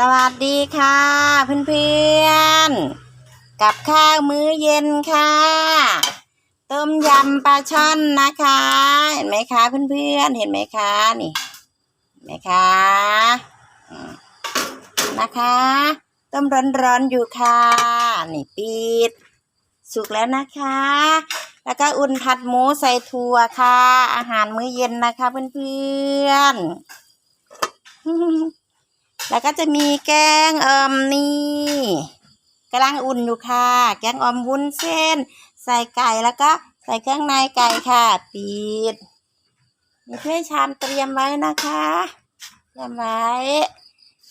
สวัสดีค่ะเพื่อนๆ กับข้าวมื้อเย็นค่ะ ต้มยำปลาช่อนนะคะ เห็นไหมคะเพื่อนๆ เห็นไหมคะนี่เห็นไหมคะนะคะ ต้มร้อนๆอยู่ค่ะ นี่ปิด สุกแล้วนะคะ แล้วก็อุ่นผัดหมูใส่ถั่วค่ะ อาหารมื้อเย็นนะคะเพื่อนๆ แล้วก็จะมีแกงเอ่มนี่กำลังอุ่นอยู่ค่ะ แกงอ่อมวุ้นเส้น ใส่ไก่แล้วก็ใส่เครื่องในไก่ค่ะ ปิดมีถ้วยชามเตรียมไว้นะคะเตรียมไว้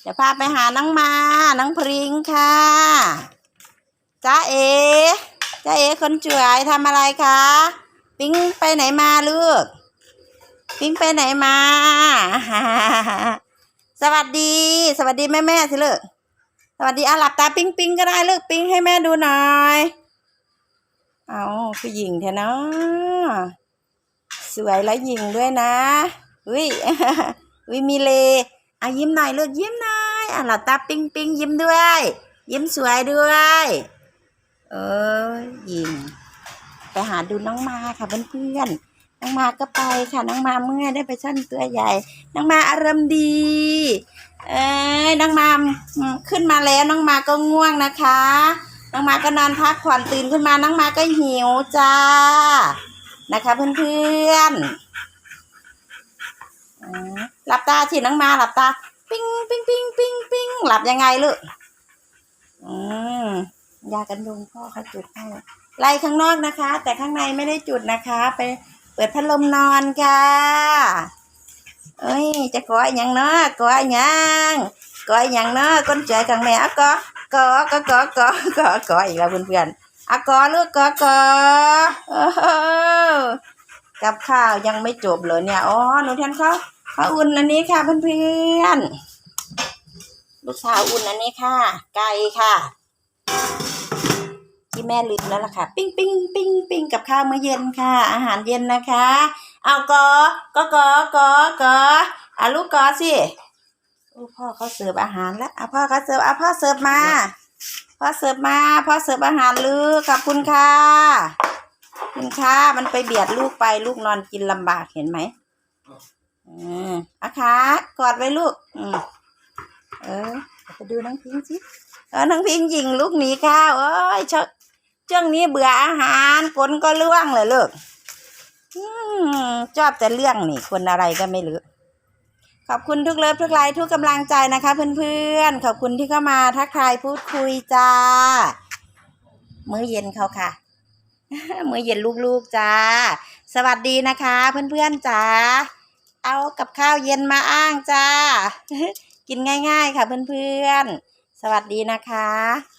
เดี๋ยวพาไปหาน้องมาน้องพริงค่ะจ้าเอจ้าเอคนสวยทำอะไรคะปิ๊งไปไหนมาลูก ปิ๊งไปไหนมา สวัสดี สวัสดีแม่แม่สิลูกสวัสดีอะหลับตาปิ๊งปิ๊งก็ได้เลูกปิ๊งให้แม่ดูหน่อย เอาผู้หญิงเถอะเนาะสวยแล้วหญิงด้วยนะอุ้ยอุ้ยมีเลอะยิ้มหน่อยเลูกยิ้มหน่อยอะหลับตาปิ๊งปิ๊งยิ้มด้วย ยิ้มสวยด้วยเออหญิงไปหาดูน้องมาค่ะเพื่อนๆ น้องมาก็ไปค่ะน้องมาเมื่อได้ไปช่อนตัวใหญ่ น้องมาอารมณ์ดี เอ้ยน้องมาขึ้นมาแล้วน้องมาก็ง่วงนะคะ น้องมาก็นอนพักผ่อนตื่นขึ้นมาน้องมาก็หิวจ้านะคะเพื่อนๆหลับตาสิน้องมาหลับตา ปิ้งปิ้งปิ้งปิ้งปิ้งหลับยังไงลูกอืมยากันยุงพ่อเขาจุดให้ไล่ข้างนอกนะคะ แต่ข้างในไม่ได้จุดนะคะไป เปิดพัดลมนอนค่ะเอ้ยจะก่อยยังเนาะก่อยยังก่อยยังเนาะคนใจกับแม่อะก็ก็ก็ก็ก็ก็ก็อีกแล้วเพื่อนๆอะก็ลูกก็ก็โอ้โหกับข้าวยังไม่จบเลยเนี่ยอ๋อหนูแทนเขาเขาอุ่นอันนี้ค่ะเพื่อนๆลูกสาวอุ่นอันนี้ค่ะ ไก่ค่ะ ที่แม่ลืมแล้วล่ะค่ะ ปิ้งปิ้งปิ้งปิ้งกับข้าวมื้อเย็นค่ะ อาหารเย็นนะคะ เอากอก็กอกอกออะลูกกอสิพ่อเขาเสิร์ฟอาหารแล้วเอะพ่อเขาเสิร์ฟเอะพ่อเสิร์ฟมาพ่อเสิร์ฟมาพ่อเสิร์ฟอาหารลือขอบคุณค่ะคุณค่ะมันไปเบียดลูกไปลูกนอนกินลำบากเห็นไหมอืมอะค่ะกอดไว้ลูก อืมเออไปดูน้องพิงสิเออน้องพิงยิงลูกหนีข้าวเอ้ยชอบ ช่วงนี้เบื่ออาหารกลนก็ล่วงเลยลูกชอบแต่เรื่องนี่คนอะไรก็ไม่รู้ขอบคุณทุกเลิฟทุกไลค์ทุกกำลังใจนะคะ เพื่อนๆ ขอบคุณที่เข้ามาทักทายพูดคุยจ้า มื้อเย็นเขาค่ะ มื้อเย็นลูกๆจ้า สวัสดีนะคะ เพื่อนๆจ้า เอากับข้าวเย็นมาอ้างจ้า กินง่าย ๆ ค่ะ เพื่อนๆ สวัสดีนะคะ